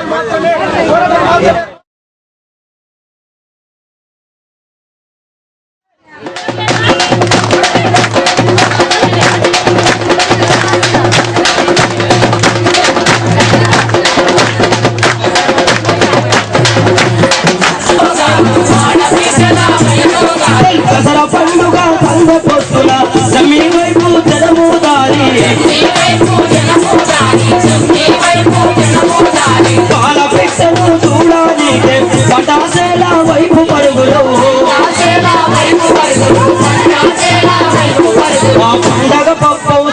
Ahora ఆ పండగ పప్పవు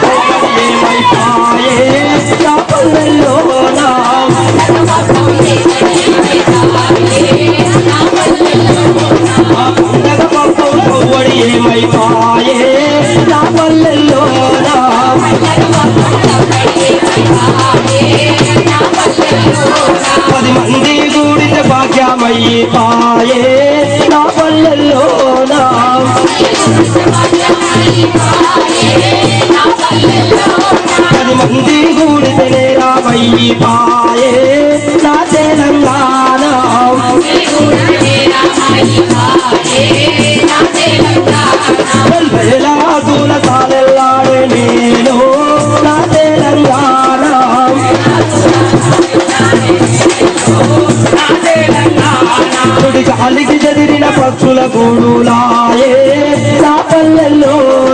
ఏమైపాయే నా పల్లెల్లోనా ఆ పండగ పప్పవు కొవ్వడి ఏమైపాయే నా పల్లెల్లోనా పది మంది కూడితే భాగ్యమయ్యి పాయే. నా పల్లెల్లోనా పది మంది కూడితే రామయ్యి పాయే నా తెలంగాణ వేల దూల తాళెల్లాడే నేను నా తెలంగాణ తుడి గాలికి చెదిరిన పక్షుల గూడులాయే నా Hallelujah.